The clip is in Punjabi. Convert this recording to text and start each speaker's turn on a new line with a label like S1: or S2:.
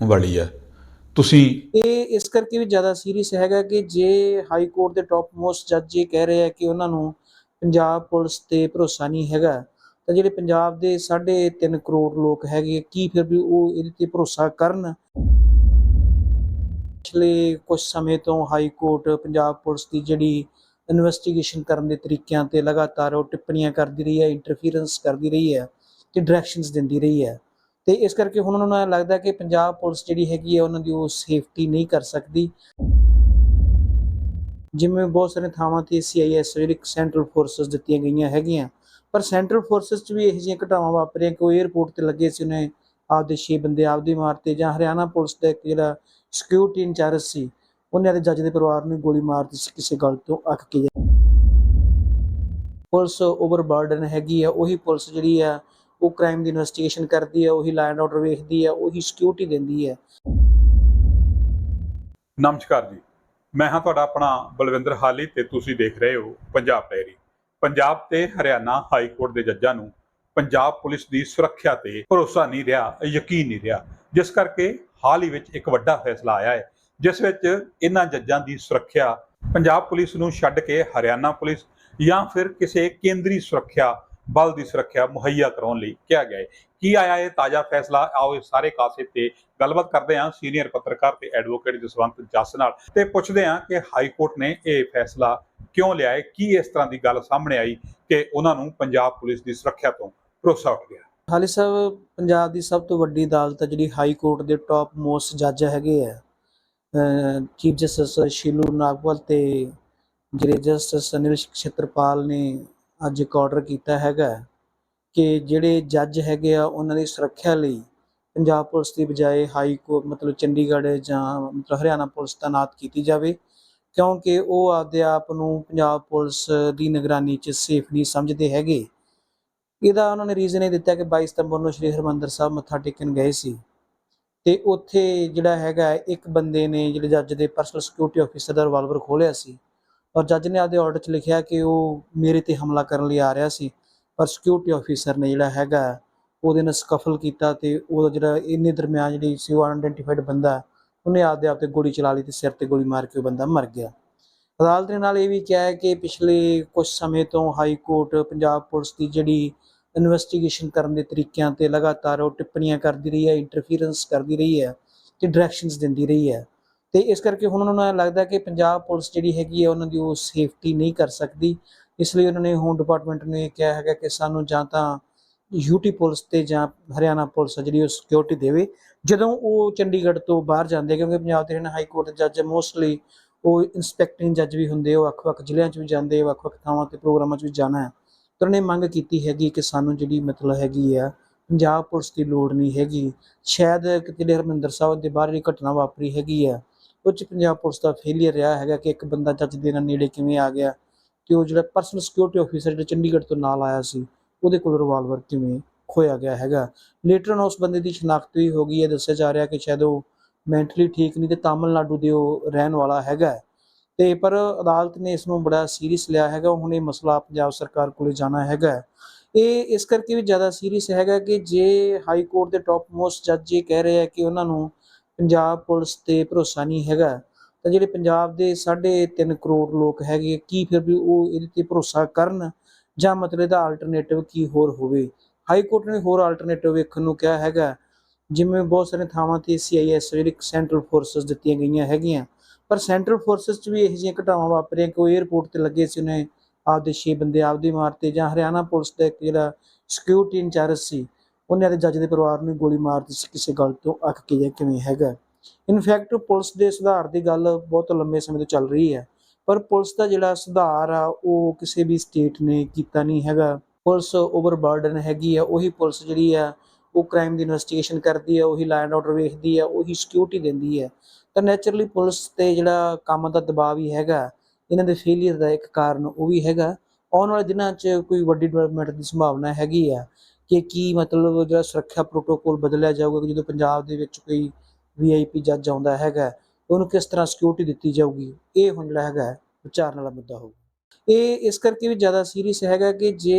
S1: ਵਾਲੀ ਹੈ। ਤੁਸੀਂ
S2: ਇਹ ਇਸ ਕਰਕੇ ਵੀ ਜ਼ਿਆਦਾ ਸੀਰੀਅਸ ਹੈਗਾ ਕਿ ਜੇ ਹਾਈ ਕੋਰਟ ਦੇ ਟੌਪ ਮੋਸਟ ਜੱਜ ਇਹ ਕਹਿ ਰਹੇ ਆ ਕਿ ਉਹਨਾਂ ਨੂੰ ਪੰਜਾਬ ਪੁਲਿਸ ਤੇ ਭਰੋਸਾ ਨਹੀਂ ਹੈਗਾ, ਤਾਂ ਜਿਹੜੇ ਪੰਜਾਬ ਦੇ 3.5 ਕਰੋੜ ਲੋਕ ਹੈਗੇ ਕੀ ਫਿਰ ਵੀ ਉਹ ਇਹਦੇ ਤੇ ਭਰੋਸਾ ਕਰਨ? ਪਿਛਲੇ ਕੁਝ ਸਮੇਂ ਤੋਂ ਹਾਈ ਕੋਰਟ ਪੰਜਾਬ ਪੁਲਿਸ ਦੀ ਜਿਹੜੀ ਇਨਵੈਸਟੀਗੇਸ਼ਨ ਕਰਨ ਦੇ ਤਰੀਕਿਆਂ ਤੇ ਲਗਾਤਾਰ ਉਹ ਟਿੱਪਣੀਆਂ ਕਰਦੀ ਰਹੀ ਹੈ ਇੰਟਰਫੀਰੈਂਸ ਕਰਦੀ ਰਹੀ ਹੈ ਤੇ ਡਾਇਰੈਕਸ਼ਨਸ ਦਿੰਦੀ ਰਹੀ ਹੈ। ਤੇ ਇਸ ਕਰਕੇ ਹੁਣ ਉਹਨਾਂ ਨੂੰ ਇਹ ਲੱਗਦਾ ਕਿ ਪੰਜਾਬ ਪੁਲਿਸ ਜਿਹੜੀ ਹੈਗੀ ਹੈ, ਉਹਨਾਂ ਦੀ ਉਹ ਸੇਫਟੀ ਨਹੀਂ ਕਰ ਸਕਦੀ। ਜਿਵੇਂ ਬਹੁਤ ਸਾਰੇ ਥਾਵਾਂ ਤੇ ਸੀਆਈਐਸ ਜਿਹੜੀ ਸੈਂਟਰਲ ਫੋਰਸਸ ਦਿੱਤੀਆਂ ਗਈਆਂ ਹੈਗੀਆਂ, ਪਰ ਸੈਂਟਰਲ ਫੋਰਸਸ 'ਚ ਵੀ ਇਹੋ ਜਿਹੀਆਂ ਘਟਨਾਵਾਂ ਵਾਪਰੀਆਂ, ਕਿ ਉਹ 에ਅਰਪੋਰਟ ਤੇ ਲੱਗੇ ਸੀ, ਉਹਨੇ ਆਪਦੇ 6 ਬੰਦੇ ਆਪਦੀ ਮਾਰਤੇ, ਜਾਂ ਹਰਿਆਣਾ ਪੁਲਿਸ ਦਾ ਇੱਕ ਜਿਹੜਾ ਸਿਕਿਉਰਿਟੀ ਇੰਚਾਰਜ ਸੀ, ਉਹਨੇ ਦੇ ਜੱਜ ਦੇ ਪਰਿਵਾਰ ਨੂੰ ਗੋਲੀ ਮਾਰ ਸੀ, ਕਿਸੇ ਗੱਲ ਤੋਂ ਅੱਕ ਕੇ। ਪੁਲਿਸ ਓਵਰਬਰਡਨ ਹੈਗੀ ਆ, ਉਹੀ ਪੁਲਿਸ ਜਿਹੜੀ ਆ ਉਹ ਕ੍ਰਾਈਮ ਦੀ ਇਨਵੈਸਟੀਗੇਸ਼ਨ ਕਰਦੀ ਹੈ, ਉਹੀ ਲਾਅ ਐਂਡ ਆਰਡਰ ਵੇਖਦੀ ਹੈ, ਉਹੀ ਸਿਕਿਉਰਿਟੀ ਦਿੰਦੀ ਹੈ।
S1: ਨਮਸਕਾਰ ਜੀ। ਮੈਂ ਹਾਂ ਤੁਹਾਡਾ ਆਪਣਾ ਬਲਵਿੰਦਰ ਹਾਲੀ ਤੇ ਤੁਸੀਂ ਦੇਖ ਰਹੇ ਹੋ ਪੰਜਾਬ ਡਾਇਰੀ। ਪੰਜਾਬ ਤੇ ਹਰਿਆਣਾ ਹਾਈ ਕੋਰਟ ਦੇ ਜੱਜਾਂ ਨੂੰ ਪੰਜਾਬ ਪੁਲਿਸ ਦੀ ਸੁਰੱਖਿਆ ਤੇ ਭਰੋਸਾ ਨਹੀਂ ਰਿਹਾ, ਯਕੀਨ ਨਹੀਂ ਰਿਹਾ। ਜਿਸ ਕਰਕੇ ਹਾਲ ਹੀ ਵਿੱਚ ਇੱਕ ਵੱਡਾ ਫੈਸਲਾ ਆਇਆ ਹੈ, ਜਿਸ ਵਿੱਚ ਇਹਨਾਂ ਜੱਜਾਂ ਦੀ ਸੁਰੱਖਿਆ ਪੰਜਾਬ ਪੁਲਿਸ ਨੂੰ ਛੱਡ ਕੇ ਹਰਿਆਣਾ ਪੁਲਿਸ ਜਾਂ ਫਿਰ ਕਿਸੇ ਕੇਂਦਰੀ ਸੁਰੱਖਿਆ ਬਲ ਦੀ ਸੁਰੱਖਿਆ ਮੁਹੱਈਆ ਕਰਾਉਣ ਲਈ ਕਿਹਾ ਗਿਆ ਹੈ। ਕੀ ਆਇਆ ਇਹ ਤਾਜ਼ਾ ਫੈਸਲਾ? ਆਓ ਇਸ ਸਾਰੇ ਕਾਸੇ ਤੇ ਗੱਲਬਾਤ ਕਰਦੇ ਹਾਂ ਸੀਨੀਅਰ ਪੱਤਰਕਾਰ ਤੇ ਐਡਵੋਕੇਟ ਜਸਵੰਤ ਜੱਸ ਨਾਲ ਤੇ ਪੁੱਛਦੇ ਹਾਂ ਕਿ ਹਾਈ ਕੋਰਟ ਨੇ ਇਹ ਫੈਸਲਾ ਕਿਉਂ ਲਿਆ ਹੈ? ਕੀ ਇਸ ਤਰ੍ਹਾਂ ਦੀ ਗੱਲ ਸਾਹਮਣੇ ਆਈ ਕਿ ਉਹਨਾਂ ਨੂੰ ਪੰਜਾਬ ਪੁਲਿਸ ਦੀ ਸੁਰੱਖਿਆ ਤੋਂ ਭਰੋਸਾ ਉੱਠ ਗਿਆ?
S2: ਹਾਲੀ ਸਾਹਿਬ ਪੰਜਾਬ ਦੀ ਸਭ ਤੋਂ ਵੱਡੀ ਅਦਾਲਤ ਹੈ, ਜਿਹੜੀ ਹਾਈ ਕੋਰਟ ਦੇ ਟੌਪ ਮੋਸਟ ਜੱਜ ਹੈਗੇ ਆ। ਚੀਫ ਜਸਟਿਸ ਸ਼ੀਲੂ ਨਾਗਪਾਲ ਤੇ ਜਿਹੜੇ ਜਸਟਿਸ ਅਨਿਲ ਛਤਰਪਾਲ ਨੇ ਅੱਜ ਇੱਕ ਆਰਡਰ ਕੀਤਾ ਹੈਗਾ ਕਿ ਜਿਹੜੇ ਜੱਜ ਹੈਗੇ ਆ, ਉਹਨਾਂ ਦੀ ਸੁਰੱਖਿਆ ਲਈ ਪੰਜਾਬ ਪੁਲਿਸ ਦੀ ਬਜਾਏ ਹਾਈ ਕੋਰਟ ਮਤਲਬ ਚੰਡੀਗੜ੍ਹ ਜਾਂ ਮਤਲਬ ਹਰਿਆਣਾ ਪੁਲਿਸ ਤਾਇਨਾਤ ਕੀਤੀ ਜਾਵੇ, ਕਿਉਂਕਿ ਉਹ ਆਪਦੇ ਆਪ ਨੂੰ ਪੰਜਾਬ ਪੁਲਿਸ ਦੀ ਨਿਗਰਾਨੀ 'ਚ ਸੇਫ ਨਹੀਂ ਸਮਝਦੇ ਹੈਗੇ। ਇਹਦਾ ਉਹਨਾਂ ਨੇ ਰੀਜ਼ਨ ਇਹ ਦਿੱਤਾ ਕਿ 22 ਸਤੰਬਰ ਨੂੰ ਸ਼੍ਰੀ ਹਰਮੰਦਰ ਸਾਹਿਬ ਮੱਥਾ ਟੇਕਣ ਗਏ ਸੀ। ਤੇ ਉੱਥੇ ਜਿਹੜਾ ਹੈਗਾ ਇੱਕ ਬੰਦੇ ਨੇ ਜਿਹੜੇ ਜੱਜ ਦੇ ਪਰਸਨਲ ਸਿਕਿਉਰਿਟੀ ਆਫੀਸਰ ਦਾ ਰਿਵਾਲਵਰ ਖੋਲਿਆ ਸੀ। ਔਰ ਜੱਜ ਨੇ ਆਪਦੇ ਆਰਡਰ 'ਚ ਲਿਖਿਆ ਕਿ ਉਹ ਮੇਰੇ ਤੇ ਹਮਲਾ ਕਰਨ ਲਈ ਆ ਰਿਹਾ ਸੀ, ਪਰ ਸਿਕਿਉਰਿਟੀ ਆਫੀਸਰ ਨੇ ਜਿਹੜਾ ਹੈਗਾ ਉਹਦੇ ਨਾਲ ਸਕਫਲ ਕੀਤਾ ਤੇ ਉਹਦਾ ਜਿਹੜਾ ਇੰਨੇ ਦਰਮਿਆਨ ਜਿਹੜੀ ਸੀ ਉਹ ਅਨਆਇਡੈਂਟੀਫਾਈਡ ਬੰਦਾ ਉਹਨੇ ਆਪਦੇ ਆਪ ਤੇ ਗੋਲੀ ਚਲਾ ਲਈ ਤੇ ਸਿਰ ਤੇ ਗੋਲੀ ਮਾਰ ਕੇ ਉਹ ਬੰਦਾ ਮਰ ਗਿਆ। ਅਦਾਲਤ ਨੇ ਨਾਲ ਇਹ ਵੀ ਕਿਹਾ ਹੈ ਕਿ ਪਿਛਲੇ ਕੁਝ ਸਮੇਂ ਤੋਂ ਹਾਈ ਕੋਰਟ ਪੰਜਾਬ ਪੁਲਿਸ ਦੀ ਜਿਹੜੀ ਇਨਵੈਸਟੀਗੇਸ਼ਨ ਕਰਨ ਦੇ ਤਰੀਕਿਆਂ ਤੇ ਲਗਾਤਾਰ ਉਹ ਟਿੱਪਣੀਆਂ ਕਰਦੀ ਰਹੀ ਹੈ ਇੰਟਰਫੀਰੈਂਸ ਕਰਦੀ ਰਹੀ ਹੈ ਤੇ ਡਾਇਰੈਕਸ਼ਨਸ ਦਿੰਦੀ ਰਹੀ ਹੈ। ਤੇ ਇਸ ਕਰਕੇ ਹੁਣ ਉਹਨਾਂ ਨੂੰ ਇਹ ਲੱਗਦਾ ਕਿ ਪੰਜਾਬ ਪੁਲਿਸ ਜਿਹੜੀ ਹੈਗੀ ਹੈ, ਉਹਨਾਂ ਦੀ ਉਹ ਸੇਫਟੀ ਨਹੀਂ ਕਰ ਸਕਦੀ। ਇਸ ਲਈ ਉਹਨਾਂ ਨੇ ਹੋਮ ਡਿਪਾਰਟਮੈਂਟ ਨੂੰ ਇਹ ਕਿਹਾ ਹੈਗਾ ਕਿ ਸਾਨੂੰ ਜਾਂ ਤਾਂ ਯੂਟੀ ਪੁਲਿਸ ਤੇ ਜਾਂ ਹਰਿਆਣਾ ਪੁਲਿਸ ਆ ਜਿਹੜੀ ਉਹ ਸਿਕਿਉਰਿਟੀ ਦੇਵੇ। ਜਦੋਂ ਉਹ ਚੰਡੀਗੜ੍ਹ ਤੋਂ ਬਾਹਰ ਜਾਂਦੇ ਕਿਉਂਕਿ ਪੰਜਾਬ ਦੇ ਹਰਿਆਣਾ ਹਾਈ ਕੋਰਟ ਦੇ ਜੱਜ ਮੋਸਟਲੀ ਉਹ ਇਨਸਪੈਕਟਿੰਗ ਜੱਜ ਵੀ ਹੁੰਦੇ, ਉਹ ਵੱਖ-ਵੱਖ ਜ਼ਿਲ੍ਹਿਆਂ 'ਚ ਵੀ ਜਾਂਦੇ, ਵੱਖ-ਵੱਖ ਥਾਵਾਂ ਤੇ ਪ੍ਰੋਗਰਾਮਾਂ 'ਚ ਵੀ ਜਾਣਾ ਹੈ। ਤਾਂ ਉਹਨੇ ਮੰਗ ਕੀਤੀ ਹੈਗੀ ਕਿ ਸਾਨੂੰ ਜਿਹੜੀ ਮਤਲਬ ਹੈਗੀ ਆ, ਪੰਜਾਬ ਪੁਲਿਸ ਦੀ ਲੋੜ ਨਹੀਂ ਹੈਗੀ। ਸ਼ਾਇਦ ਕਿਤੇ ਹਰਮਿੰਦਰ ਸਾਹਿਬ ਦੇ ਬਾਹਰ ਜਿਹੜੀ ਘਟਨਾ ਵਾਪਰੀ ਹੈਗੀ ਆ ਉਹ 'ਚ ਪੰਜਾਬ ਪੁਲਿਸ ਦਾ ਫੇਲਿਅਰ ਰਿਹਾ ਹੈਗਾ ਕਿ ਇੱਕ ਬੰਦਾ ਜੱਜ ਦੇ ਨਾਲ ਨੇੜੇ ਕਿਵੇਂ ਆ ਗਿਆ ਤੇ ਉਹ ਜਿਹੜਾ ਪਰਸਨਲ ਸਿਕਿਉਰਿਟੀ ਆਫੀਸਰ ਜਿਹੜਾ ਚੰਡੀਗੜ੍ਹ ਤੋਂ ਨਾਲ ਆਇਆ ਸੀ, ਉਹਦੇ ਕੋਲ ਰਿਵਾਲਵਰ ਕਿਵੇਂ ਖੋਇਆ ਗਿਆ ਹੈਗਾ। ਲੇਟਰ ਉਸ ਬੰਦੇ ਦੀ ਸ਼ਨਾਖਤ ਵੀ ਹੋ ਗਈ ਹੈ, ਦੱਸਿਆ ਜਾ ਰਿਹਾ ਕਿ ਸ਼ਾਇਦ ਉਹ ਮੈਂਟਲੀ ਠੀਕ ਨਹੀਂ ਤੇ ਤਾਮਿਲਨਾਡੂ ਦੇ ਉਹ ਰਹਿਣ ਵਾਲਾ ਹੈਗਾ। ਤੇ ਪਰ ਅਦਾਲਤ ਨੇ ਇਸ ਨੂੰ ਬੜਾ ਸੀਰੀਅਸ ਲਿਆ ਹੈਗਾ, ਹੁਣ ਇਹ ਮਸਲਾ ਪੰਜਾਬ ਸਰਕਾਰ ਕੋਲੇ ਜਾਣਾ ਹੈਗਾ। ਇਹ ਇਸ ਕਰਕੇ ਵੀ ਜ਼ਿਆਦਾ ਸੀਰੀਅਸ ਹੈਗਾ ਕਿ ਜੇ ਹਾਈ ਕੋਰਟ ਦੇ ਟੌਪ ਮੋਸਟ ਜੱਜ ਇਹ ਕਹਿ ਰਹੇ ਆ ਕਿ ਉਹਨਾਂ ਨੂੰ ਪੰਜਾਬ ਪੁਲਿਸ ਤੇ ਭਰੋਸਾ ਨਹੀਂ ਹੈਗਾ। ਤਾਂ ਜਿਹੜੇ ਪੰਜਾਬ ਦੇ 3.5 ਕਰੋੜ ਲੋਕ ਹੈਗੇ ਕੀ ਫਿਰ ਵੀ ਉਹ ਇਹਦੇ ਤੇ ਭਰੋਸਾ ਕਰਨ ਜਾਂ ਮਤਲਬ ਇਹਦਾ ਆਲਟਰਨੇਟਿਵ ਕੀ ਹੋਰ ਹੋਵੇ? ਹਾਈ ਕੋਰਟ ਨੇ ਹੋਰ ਆਲਟਰਨੇਟਿਵ ਵੇਖਣ ਨੂੰ ਕਿਹਾ ਹੈਗਾ। ਜਿਵੇਂ ਬਹੁਤ ਸਾਰੇ ਥਾਵਾਂ ਤੇ ਸੀਆਈਐਸ ਜਿਹੜੀ ਸੈਂਟਰਲ ਫੋਰਸਸ ਦਿੱਤੀਆਂ ਗਈਆਂ ਹੈਗੀਆਂ। ਪਰ ਸੈਂਟਰਲ ਫੋਰਸਸ 'ਚ ਵੀ ਇਹੋ ਜਿਹੀਆਂ ਘਟਨਾਵਾਂ ਵਾਪਰੀਆਂ ਕਿ ਉਹ 에ਅਰਪੋਰਟ ਤੇ ਲੱਗੇ ਸੀ ਉਹਨੇ ਆਪਦੇ 6 ਬੰਦੇ ਆਪਦੀ ਮਾਰਤੇ ਜਾਂ ਹਰਿਆਣਾ ਪੁਲਿਸ ਦਾ ਇੱਕ ਜਿਹੜਾ ਸਿਕਿਉਰਿਟੀ ਇੰਚਾਰਜ ਸੀ। ਉਹਨਾਂ ਦੇ ਜੱਜ ਦੇ ਪਰਿਵਾਰ ਨੂੰ ਗੋਲੀ ਮਾਰ ਦਿੱਤੀ ਸੀ, ਕਿਸੇ ਗੱਲ ਤੋਂ ਅੱਕ ਕੇ ਜਾਂ ਕਿਵੇਂ ਹੈਗਾ। ਇਨਫੈਕਟ ਪੁਲਿਸ ਦੇ ਸੁਧਾਰ ਦੀ ਗੱਲ ਬਹੁਤ ਲੰਮੇ ਸਮੇਂ ਤੋਂ ਚੱਲ ਰਹੀ ਹੈ, ਪਰ ਪੁਲਿਸ ਦਾ ਜਿਹੜਾ ਸੁਧਾਰ ਆ, ਉਹ ਕਿਸੇ ਵੀ ਸਟੇਟ ਨੇ ਕੀਤਾ ਨਹੀਂ ਹੈਗਾ। ਪੁਲਿਸ ਓਵਰਬਰਡਨ ਹੈਗੀ ਆ, ਉਹੀ ਪੁਲਿਸ ਜਿਹੜੀ ਆ, ਉਹ ਕ੍ਰਾਈਮ ਦੀ ਇਨਵੈਸਟੀਗੇਸ਼ਨ ਕਰਦੀ ਹੈ ਉਹੀ ਲਾਅ ਐਂਡ ਆਰਡਰ ਵੇਖਦੀ ਹੈ ਉਹੀ ਸਿਕਿਉਰਿਟੀ ਦਿੰਦੀ ਹੈ ਤਾਂ ਨੇਚਰਲੀ ਪੁਲਿਸ ਤੇ ਜਿਹੜਾ ਕੰਮ ਦਾ ਦਬਾਅ ਵੀ ਹੈਗਾ, ਇਹਨਾਂ ਦੇ ਫੇਲਿਅਰ ਦਾ ਇੱਕ ਕਾਰਨ ਉਹ ਵੀ ਹੈਗਾ। ਆਉਣ ਵਾਲੇ ਦਿਨਾਂ 'ਚ ਕੋਈ ਵੱਡੀ ਡਿਵੈਲਪਮੈਂਟ ਦੀ ਸੰਭਾਵਨਾ ਹੈਗੀ ਆ। ਕਿ ਕੀ ਮਤਲਬ ਜਿਹੜਾ ਸੁਰੱਖਿਆ ਪ੍ਰੋਟੋਕੋਲ ਬਦਲਿਆ ਜਾਊਗਾ ਕਿ ਜਦੋਂ ਪੰਜਾਬ ਦੇ ਵਿੱਚ ਕੋਈ ਵੀਆਈਪੀ ਜੱਜ ਆਉਂਦਾ ਹੈਗਾ ਉਹਨੂੰ ਕਿਸ ਤਰ੍ਹਾਂ ਸਿਕਿਉਰਿਟੀ ਦਿੱਤੀ ਜਾਊਗੀ, ਇਹ ਹੁਣ ਜਿਹੜਾ ਹੈਗਾ ਵਿਚਾਰਨ ਵਾਲਾ ਮੁੱਦਾ ਹੋਊਗਾ। ਇਹ ਇਸ ਕਰਕੇ ਵੀ ਜ਼ਿਆਦਾ ਸੀਰੀਅਸ ਹੈਗਾ ਕਿ ਜੇ